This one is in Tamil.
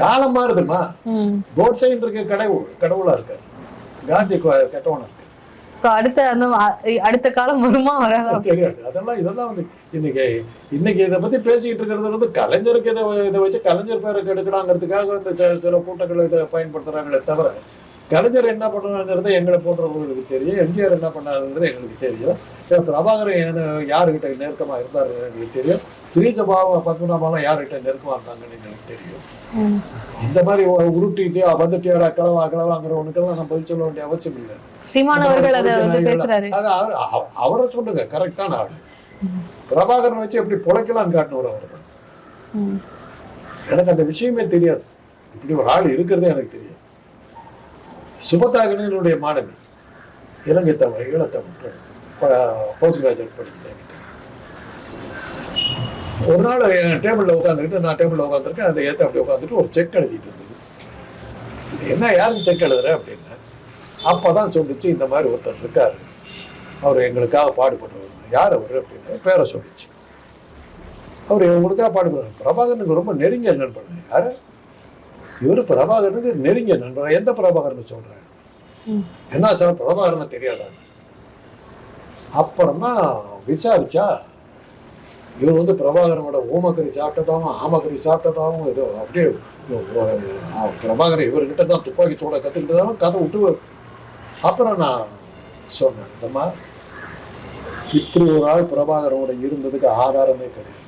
காலம் மாறுதுமா கோட்சைன்னு இருக்க கடவுள் கடவுளா இருக்காரு. காந்தி கெட்டவனா இருக்காரு. சோ அடுத்த அந்த அடுத்த காலம் வருமா வராதா? தெரியாது. அதெல்லாம் இதெல்லாம் வந்து இன்னைக்கு இன்னைக்கு இதை பத்தி பேசிக்கிட்டு இருக்கிறது வந்து கலைஞருக்கு இதை இதை வச்சு கலைஞர் பேரை கெடுக்கலாங்கிறதுக்காக இந்த சில- சில கூட்டங்கள் இதை பயன்படுத்துறாங்களே தவிர கலைஞர் என்ன பண்ணாங்கிறது எங்களை போன்றவங்களுக்கு தெரியும். எம்ஜிஆர் என்ன பண்ணாருங்கிறது எங்களுக்கு தெரியும். பிரபாகரன் யாருகிட்ட நெருக்கமா இருந்தாரு எங்களுக்கு தெரியும். ஸ்ரீஜபாவும் பத்மநாபாலாம் யார்கிட்ட நெருக்கமா இருந்தாங்கன்னு எங்களுக்கு தெரியும். இந்த மாதிரி உருட்டிட்டு வந்துட்டியாடா கிளவா கிளவாங்கிறவனுக்கெல்லாம் நம்ம பதில் சொல்ல வேண்டிய அவசியம் இல்லை. சீமான் அவர்கள் அவர் அவ- அவரை சொல்லுங்க கரெக்டான ஆளு. பிரபாகரன் வச்சு எப்படி பொழைக்கலாம்னு காட்டினவர் அவர். எனக்கு அந்த விஷயமே தெரியாது. இப்படி ஒரு ஆள் இருக்கிறதே எனக்கு தெரியாது. சுபதாகனனுடைய மாணவி இலங்கை தமிழ் ஈழத்தமிழ் பெண் போஸ்ட் கிராஜுவேட் படிக்கிறேன் ஒரு நாள் என் டேபிளில் உட்காந்துக்கிட்டு நான் டேபிளில் உட்காந்துருக்கேன் அதை ஏற்ற அப்படி உட்காந்துட்டு ஒரு செக் எழுதிட்டு இருந்தது. என்ன யாருக்கு செக் எழுதுற அப்படின்னு அப்பதான் சொல்லிச்சு இந்த மாதிரி ஒருத்தர் இருக்கார். அவர் எங்களுக்காக பாடுபடுறவர் யார் அவர் அப்படின்னு பேரை சொல்லிச்சு. அவர் எங்களுக்காக பாடுபடுறாரு. பிரபாகரனுக்கு ரொம்ப நெருங்கிய நண்பன் யார்? இவர் பிரபாகரனுக்கு நெருங்கிய நண்பன் எந்த பிரபாகரன் சொல்றேன்? ம். என்ன சார் பிரபாகரனை தெரியாதா? அப்புறம்தான் விசாரிச்சா இவர் வந்து பிரபாகரனோட ஓமக்கறி சாப்பிட்டதாகவும் ஆமக்கறி சாப்பிட்டதாகவும் ஏதோ அப்படியே பிரபாகரன் இவர்கிட்ட தான் துப்பாக்கி சூட கற்றுக்கிட்டதாலும் கதை விட்டு அப்புறம் நான் சொன்னேன் இந்தம்மா இப்படி ஒரு ஆள் பிரபாகரனோட இருந்ததுக்கு ஆதாரமே கிடையாது.